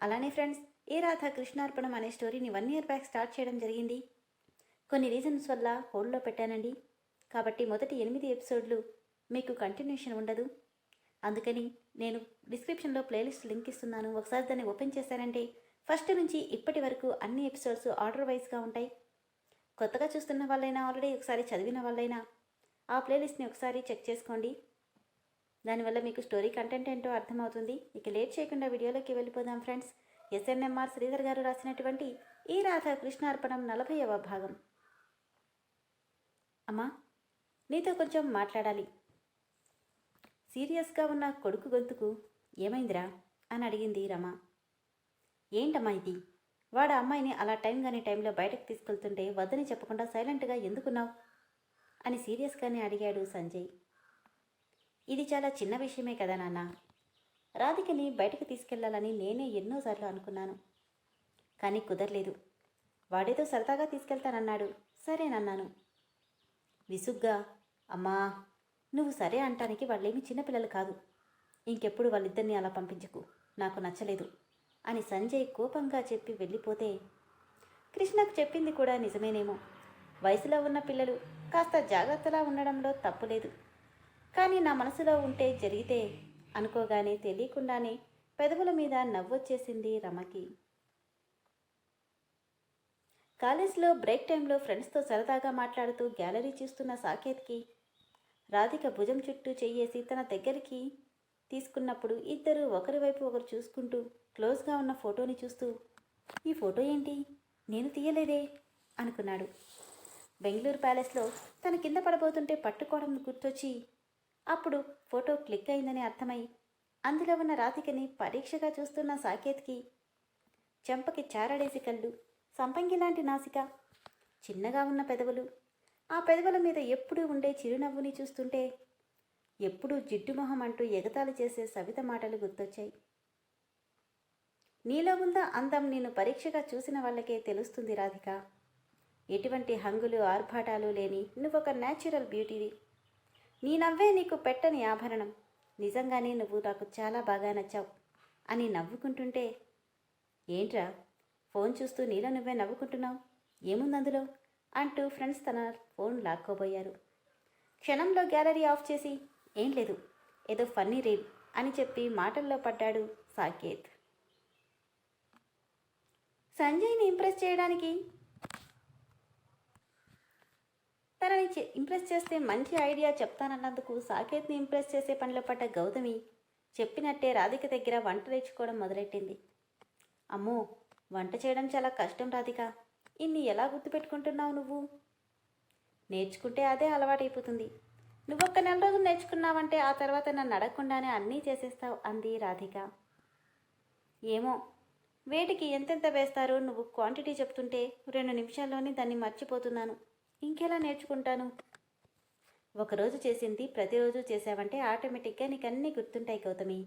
అలానే ఫ్రెండ్స్ ఏ రాధ కృష్ణార్పణం అనే స్టోరీని వన్ ఇయర్ బ్యాక్ స్టార్ట్ చేయడం జరిగింది. కొన్ని రీజన్స్ వల్ల హోల్డ్లో పెట్టానండి. కాబట్టి మొదటి ఎనిమిది ఎపిసోడ్లు మీకు కంటిన్యూషన్ ఉండదు. అందుకని నేను డిస్క్రిప్షన్లో ప్లేలిస్ట్ లింక్ ఇస్తున్నాను. ఒకసారి దాన్ని ఓపెన్ చేశారంటే ఫస్ట్ నుంచి ఇప్పటి వరకు అన్ని ఎపిసోడ్స్ ఆర్డర్ వైజ్గా ఉంటాయి. కొత్తగా చూస్తున్న వాళ్ళైనా ఆల్రెడీ ఒకసారి చదివిన వాళ్ళైనా ఆ ప్లేలిస్ట్ని ఒకసారి చెక్ చేసుకోండి. దానివల్ల మీకు స్టోరీ కంటెంట్ ఏంటో అర్థమవుతుంది. ఇక లేట్ చేయకుండా వీడియోలోకి వెళ్ళిపోదాం ఫ్రెండ్స్. ఎస్ఎన్ఎంఆర్ శ్రీధర్ గారు రాసినటువంటి ఈ రాధ కృష్ణార్పణం నలభైవ భాగం. అమ్మా నీతో కొంచెం మాట్లాడాలి. సీరియస్గా ఉన్న కొడుకు గొంతుకు ఏమైందిరా అని అడిగింది రమ. ఏంటమ్మా ఇది? వాడు అమ్మాయిని అలా టైం కానీ టైంలో బయటకు తీసుకెళ్తుంటే వద్దని చెప్పకుండా సైలెంట్గా ఎందుకున్నావు? అని సీరియస్గానే అడిగాడు సంజయ్. ఇది చాలా చిన్న విషయమే కదా నాన్న. రాధికని బయటకు తీసుకెళ్ళాలని నేనే ఎన్నోసార్లు అనుకున్నాను. కానీ కుదరలేదు. వాడేదో సరదాగా తీసుకెళ్తానన్నాడు. సరేనన్నాను విసుగ్గా అమ్మా నువ్వు సరే అంటానికి వాళ్ళేమి చిన్నపిల్లలు కాదు. ఇంకెప్పుడు వాళ్ళిద్దరిని అలా పంపించకు. నాకు నచ్చలేదు అని సంజయ్ కోపంగా చెప్పి వెళ్ళిపోతే కృష్ణకు చెప్పింది కూడా నిజమేనేమో. వయసులో ఉన్న పిల్లలు కాస్త జాగ్రత్తలా ఉండడంలో తప్పులేదు. కానీ నా మనసులో ఉంటే జరిగితే అనుకోగానే తెలియకుండానే పెదవుల మీద నవ్వొచ్చేసింది రమకి. కాలేజ్లో బ్రేక్ టైంలో ఫ్రెండ్స్తో సరదాగా మాట్లాడుతూ గ్యాలరీ చూస్తున్న సాకేత్కి రాధిక భుజం చుట్టూ చెయ్యేసి తన దగ్గరికి తీసుకున్నప్పుడు ఇద్దరు ఒకరి వైపు ఒకరు చూసుకుంటూ క్లోజ్గా ఉన్న ఫోటోని చూస్తూ ఈ ఫోటో ఏంటి? నేను తీయలేదే అనుకున్నాడు. బెంగళూరు ప్యాలెస్లో తన కింద పడబోతుంటే పట్టుకోవడం గుర్తొచ్చి అప్పుడు ఫోటో క్లిక్ అయిందని అర్థమై అందులో ఉన్న రాధికని పరీక్షగా చూస్తున్న సాకేత్కి చెంపకి చారడేసి కళ్ళు సంపంగి లాంటి నాసిక చిన్నగా ఉన్న పెదవులు. ఆ పెదవుల మీద ఎప్పుడూ ఉండే చిరునవ్వుని చూస్తుంటే ఎప్పుడూ జిడ్డు మొహం అంటూ ఎగతాళి చేసే సవిత మాటలు గుర్తొచ్చాయి. నీలో ఉందా అందం నేను పరీక్షగా చూసిన వాళ్ళకే తెలుస్తుంది రాధిక. ఎటువంటి హంగులు ఆర్భాటాలు లేని నువ్వొక న్యాచురల్ బ్యూటీవి నీ నవ్వే నీకు పెట్టని ఆభరణం. నిజంగానే నువ్వు నాకు చాలా బాగా నచ్చావు అని నవ్వుకుంటుంటే ఏంట్రా ఫోన్ చూస్తూ నీలో నువ్వే నవ్వుకుంటున్నావు? ఏముంది అందులో? అంటూ ఫ్రెండ్స్ తన ఫోన్ లాక్కోబోయారు. క్షణంలో గ్యాలరీ ఆఫ్ చేసి ఏం లేదు ఏదో ఫన్నీ రీల్ అని చెప్పి మాటల్లో పడ్డాడు సాకేత్. సంజయ్ని ఇంప్రెస్ చేయడానికి తనని ఇంప్రెస్ చేస్తే మంచి ఐడియా చెప్తానన్నందుకు సాకేత్ని ఇంప్రెస్ చేసే పనిలో పడ్డ గౌతమి చెప్పినట్టే రాధిక దగ్గర వంట నేర్చుకోవడం మొదలెట్టింది. అమ్మో వంట చేయడం చాలా కష్టం రాధిక. ఇన్ని ఎలా గుర్తుపెట్టుకుంటున్నావు నువ్వు? నేర్చుకుంటే అదే అలవాటైపోతుంది. నువ్వు ఒక్క నెల రోజులు నేర్చుకున్నావంటే ఆ తర్వాత నన్ను అడగకుండానే అన్నీ చేసేస్తావు అంది రాధిక. ఏమో వేటికి ఎంతెంత వేస్తారో నువ్వు క్వాంటిటీ చెప్తుంటే రెండు నిమిషాల్లోనే దాన్ని మర్చిపోతున్నాను. ఇంకెలా నేర్చుకుంటాను? ఒకరోజు చేసింది ప్రతిరోజు చేసావంటే ఆటోమేటిక్గా నీకు అన్నీ గుర్తుంటాయి గౌతమి.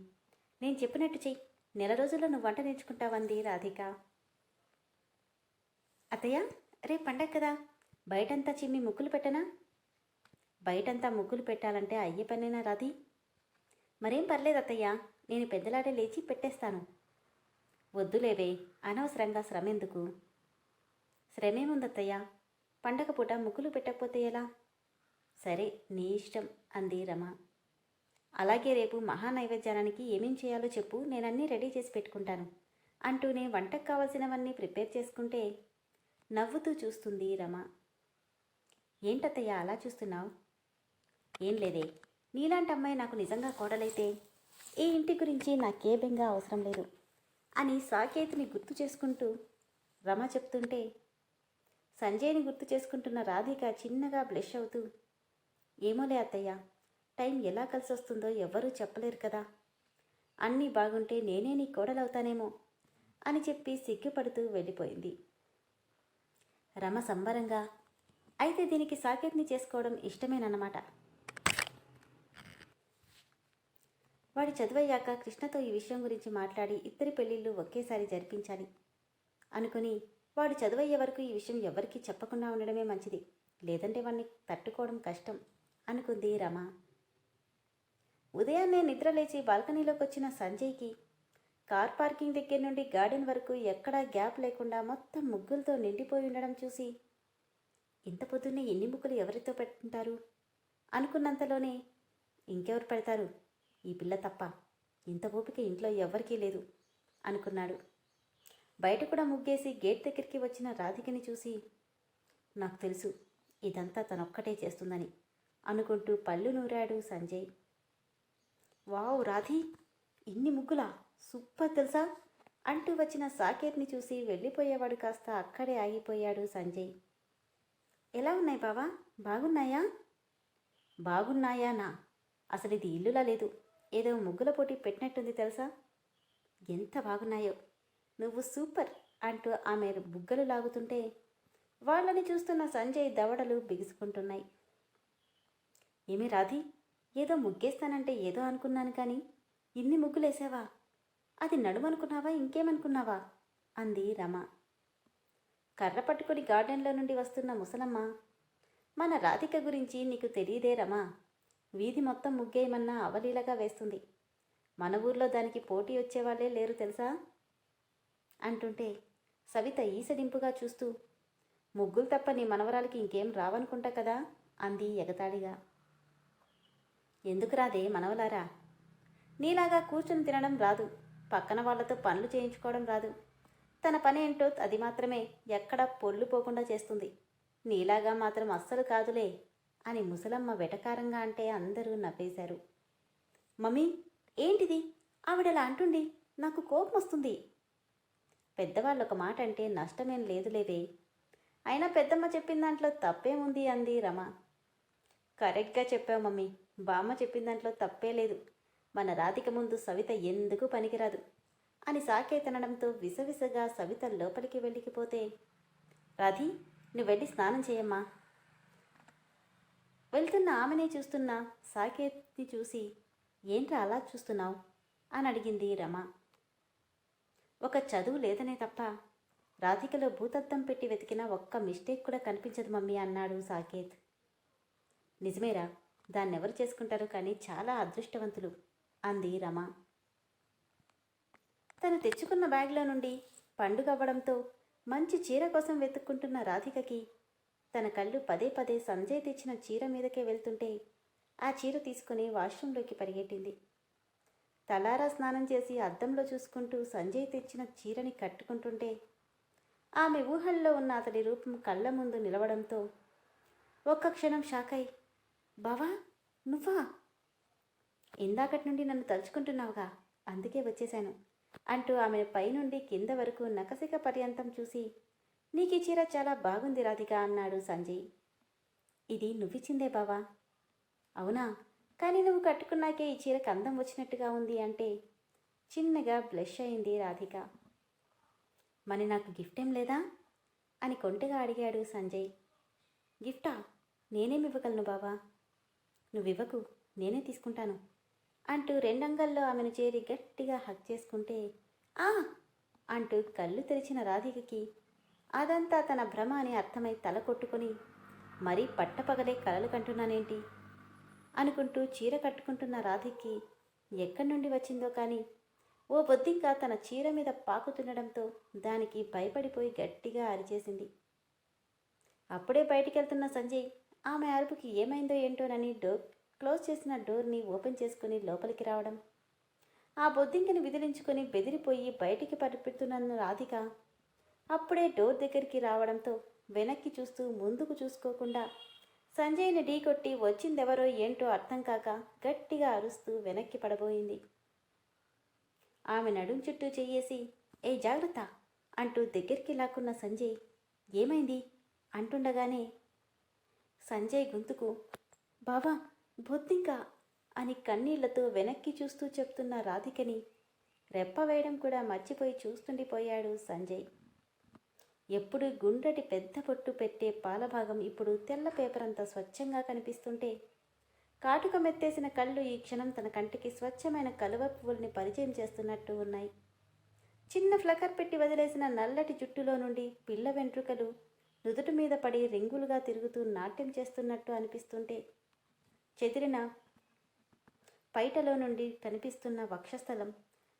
నేను చెప్పినట్టు చెయ్యి. నెల రోజుల్లో నువ్వు వంట నేర్చుకుంటావంది రాధిక. అత్తయ్య రేపు పండగ కదా. బయటంతా చిమ్మి ముగ్గులు పెట్టనా? బయటంతా ముగ్గులు పెట్టాలంటే అయ్యే పనేనా రాధి? మరేం పర్లేదు అత్తయ్య. నేను పెద్దలాడే లేచి పెట్టేస్తాను. వద్దులేవే అనవసరంగా శ్రమ ఎందుకు శ్రమేముందత్తయ్యా? పండగ పూట ముగ్గులు పెట్టకపోతే ఎలా? సరే నీ ఇష్టం అంది రమ. అలాగే రేపు మహానైవేద్యానికి ఏమేం చేయాలో చెప్పు నేనన్నీ రెడీ చేసి పెట్టుకుంటాను అంటూనే వంటకు కావలసినవన్నీ ప్రిపేర్ చేసుకుంటే నవ్వుతూ చూస్తుంది రమ. ఏంటత్తయ్య అలా చూస్తున్నావు? ఏం లేదే నీలాంటి అమ్మాయి నాకు నిజంగా కోడలైతే ఈ ఇంటి గురించి నాకే బెంగా అవసరం లేదు అని సాకేతిని గుర్తు చేసుకుంటూ రమ చెప్తుంటే సంజయ్ని గుర్తు చేసుకుంటున్న రాధిక చిన్నగా బ్లెష్ అవుతూ ఏమోలే అత్తయ్య టైం ఎలా కలిసి వస్తుందో ఎవ్వరూ చెప్పలేరు కదా. అన్నీ బాగుంటే నేనే నీ కోడలవుతానేమో అని చెప్పి సిగ్గుపడుతూ వెళ్ళిపోయింది. రమ సంబరంగా అయితే దీనికి సాకేత్ని చేసుకోవడం ఇష్టమేనన్నమాట. వాడి చదువయ్యాక కృష్ణతో ఈ విషయం గురించి మాట్లాడి ఇద్దరి పెళ్ళిళ్ళు ఒకేసారి జరిపించాలి అనుకుని వాడు చదువయ్యే వరకు ఈ విషయం ఎవరికీ చెప్పకుండా ఉండడమే మంచిది. లేదంటే వాడిని తట్టుకోవడం కష్టం అనుకుంది రమ. ఉదయాన్నే నిద్ర లేచి బాల్కనీలోకి వచ్చిన సంజయ్కి కార్ పార్కింగ్ దగ్గర నుండి గార్డెన్ వరకు ఎక్కడా గ్యాప్ లేకుండా మొత్తం ముగ్గులతో నిండిపోయి ఉండడం చూసి ఇంత పొద్దున్నే ఎన్ని ముగ్గులు ఎవరితో పెట్టుకుంటారు అనుకున్నంతలోనే ఇంకెవరు పెడతారు? ఈ పిల్ల తప్ప. ఇంత ఓపిక ఇంట్లో ఎవ్వరికీ లేదు అనుకున్నాడు. బయట కూడా ముగ్గేసి గేట్ దగ్గరికి వచ్చిన రాధికని చూసి నాకు తెలుసు ఇదంతా తనొక్కటే చేస్తుందని అనుకుంటూ పళ్ళు నూరాడు సంజయ్. వావ్ రాధి ఇన్ని ముగ్గులా? సూపర్ తెలుసా? అంటూ వచ్చిన సాకేత్ని చూసి వెళ్ళిపోయేవాడు కాస్త అక్కడే ఆగిపోయాడు సంజయ్. ఎలా ఉన్నాయి బావా? బాగున్నాయా? బాగున్నాయా నా అసలు ఇది ఇల్లులా లేదు. ఏదో ముగ్గుల పోటీ పెట్టినట్టుంది తెలుసా? ఎంత బాగున్నాయో? నువ్వు సూపర్ అంటూ ఆమె బుగ్గలు లాగుతుంటే వాళ్ళని చూస్తున్న సంజయ్ దవడలు బిగుసుకుంటున్నాయి. ఏమి రాధి ఏదో ముగ్గేస్తానంటే ఏదో అనుకున్నాను కానీ ఇన్ని ముగ్గులేసావా? అది నడుమనుకున్నావా ఇంకేమనుకున్నావా? అంది రమ. కర్ర పట్టుకుని గార్డెన్లో నుండి వస్తున్న ముసలమ్మ మన రాధిక గురించి నీకు తెలియదే రమా. వీధి మొత్తం ముగ్గేయమన్నా అవలీలగా వేస్తుంది. మన ఊర్లో దానికి పోటీ వచ్చేవాళ్ళే లేరు తెలుసా? అంటుంటే సవిత ఈసడింపుగా చూస్తూ ముగ్గులు తప్ప నీ మనవరాలకి ఇంకేం రావనుకుంటా కదా? అంది ఎగతాళిగా. ఎందుకు రాదే మనవలారా? నీలాగా కూర్చుని తినడం రాదు. పక్కన వాళ్ళతో పనులు చేయించుకోవడం రాదు. తన పని ఏంటో అది మాత్రమే ఎక్కడ పొల్లు పోకుండా చేస్తుంది. నీలాగా మాత్రం అస్సలు కాదులే అని ముసలమ్మ వెటకారంగా అంటే అందరూ నవ్వేశారు. మమ్మీ ఏంటిది? ఆవిడలా అంటుండి నాకు కోపం వస్తుంది పెద్దవాళ్ళు ఒక మాట అంటే నష్టమేం లేదులేవే. అయినా పెద్దమ్మ చెప్పిన దాంట్లో తప్పేముంది అంది రమ. కరెక్ట్గా చెప్పావు మమ్మీ. బామ్మ చెప్పిన దాంట్లో తప్పే లేదు. మన రాధిక ముందు సవిత ఎందుకు పనికిరాదు? అని సాకేతనడంతో విసవిసగా సవిత లోపలికి వెళ్ళికిపోతే రాధి నువ్వు వెళ్ళి స్నానం చేయమ్మా. వెళ్తున్న ఆమెనే చూస్తున్నా సాకేత్ని చూసి ఏంట్రా అలా చూస్తున్నావు? అని అడిగింది రమ. ఒక చదువు లేదనే తప్ప రాధికలో భూతద్దం పెట్టి వెతికిన ఒక్క మిస్టేక్ కూడా కనిపించదు మమ్మీ అన్నాడు సాకేత్. నిజమేరా దాన్ని ఎవరు చేసుకుంటారు కానీ చాలా అదృష్టవంతులు అంది రమ. తను తెచ్చుకున్న బ్యాగ్లో నుండి పండుగ అవ్వడంతో మంచి చీర కోసం వెతుక్కుంటున్న రాధికకి తన కళ్ళు పదే పదే సంజయ్ తెచ్చిన చీర మీదకే వెళ్తుంటే ఆ చీర తీసుకుని వాష్రూంలోకి పరిగెట్టింది. తలారా స్నానం చేసి అద్దంలో చూసుకుంటూ సంజయ్ తెచ్చిన చీరని కట్టుకుంటుంటే ఆమె ఊహల్లో ఉన్న అతడి రూపం కళ్ళ ముందు నిలవడంతో ఒక్క క్షణం షాకై బావా నువ్వా? ఇందాకటి నుండి నన్ను తలుచుకుంటున్నావుగా అందుకే వచ్చేశాను అంటూ ఆమె పైనుండి కింద వరకు నకసిక పర్యంతం చూసి నీకు ఈ చీర చాలా బాగుంది రాధిక అన్నాడు సంజయ్. ఇది నువ్విచ్చిందే బావా? అవునా? కానీ నువ్వు కట్టుకున్నాకే ఈ చీరకు అందం వచ్చినట్టుగా ఉంది అంటే చిన్నగా బ్లష్ అయింది రాధిక. మరి నాకు గిఫ్ట్ ఏం లేదా? అని కొంటగా అడిగాడు సంజయ్. గిఫ్టా నేనేమి ఇవ్వగలను బావా? నువ్వివ్వకు నేనే తీసుకుంటాను అంటూ రెండంగల్లో ఆమెను చేరి గట్టిగా హక్ చేసుకుంటే ఆ! అంటూ కళ్ళు తెరిచిన రాధికకి అదంతా తన భ్రమ అని అర్థమై తల కొట్టుకొని మరీ పట్టపగలే కలలు కంటున్నానేంటి? అనుకుంటూ చీర కట్టుకుంటున్న రాధకి ఎక్కడి నుండి వచ్చిందో కానీ ఓ బొద్దింక తన చీర మీద పాకుతుండడంతో దానికి భయపడిపోయి గట్టిగా అరిచేసింది. అప్పుడే బయటికి వెళ్తున్న సంజయ్ ఆమె అరుపుకి ఏమైందో ఏంటోనని డోర్ క్లోజ్ చేసిన డోర్ని ఓపెన్ చేసుకుని లోపలికి రావడం. ఆ బొద్దింకని విదిలించుకొని బెదిరిపోయి బయటికి పరిపెడుతున్న రాధిక అప్పుడే డోర్ దగ్గరికి రావడంతో వెనక్కి చూస్తూ ముందుకు చూసుకోకుండా సంజయ్ని ఢీకొట్టి వచ్చిందెవరో ఏంటో అర్థం కాక గట్టిగా అరుస్తూ వెనక్కి పడబోయింది. ఆమె నడుం చుట్టూ చెయ్యేసి ఏ జాగ్రత్త అంటూ దగ్గరికి లాక్కున్న సంజయ్ ఏమైంది? అంటుండగానే సంజయ్ గొంతుకు బావా బొద్దింక అని కన్నీళ్ళతో వెనక్కి చూస్తూ చెప్తున్న రాధికని రెప్ప వేయడం కూడా మర్చిపోయి చూస్తుండిపోయాడు సంజయ్. ఎప్పుడు గుండ్రటి పెద్ద పొట్టు పెట్టే పాలభాగం ఇప్పుడు తెల్ల పేపర్ అంతా స్వచ్ఛంగా కనిపిస్తుంటే. కాటుక మెత్తేసిన కళ్ళు ఈ క్షణం తన కంటికి స్వచ్ఛమైన కలువ పువ్వుల్ని పరిచయం చేస్తున్నట్టు ఉన్నాయి. చిన్న ఫ్లకర్ పెట్టి వదిలేసిన నల్లటి జుట్టులో నుండి పిల్ల వెంట్రుకలు నుదుటి మీద పడి రింగులుగా తిరుగుతూ నాట్యం చేస్తున్నట్టు అనిపిస్తుంటే. చెదిరిన పైటలో నుండి కనిపిస్తున్న వక్షస్థలం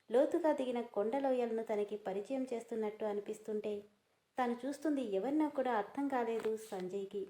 లోతుగా దిగిన కొండలోయలను తనకి పరిచయం చేస్తున్నట్టు అనిపిస్తుంటే. తను చూస్తుంది ఎవరినో కూడా అర్థం కాలేదు సంజయ్కి.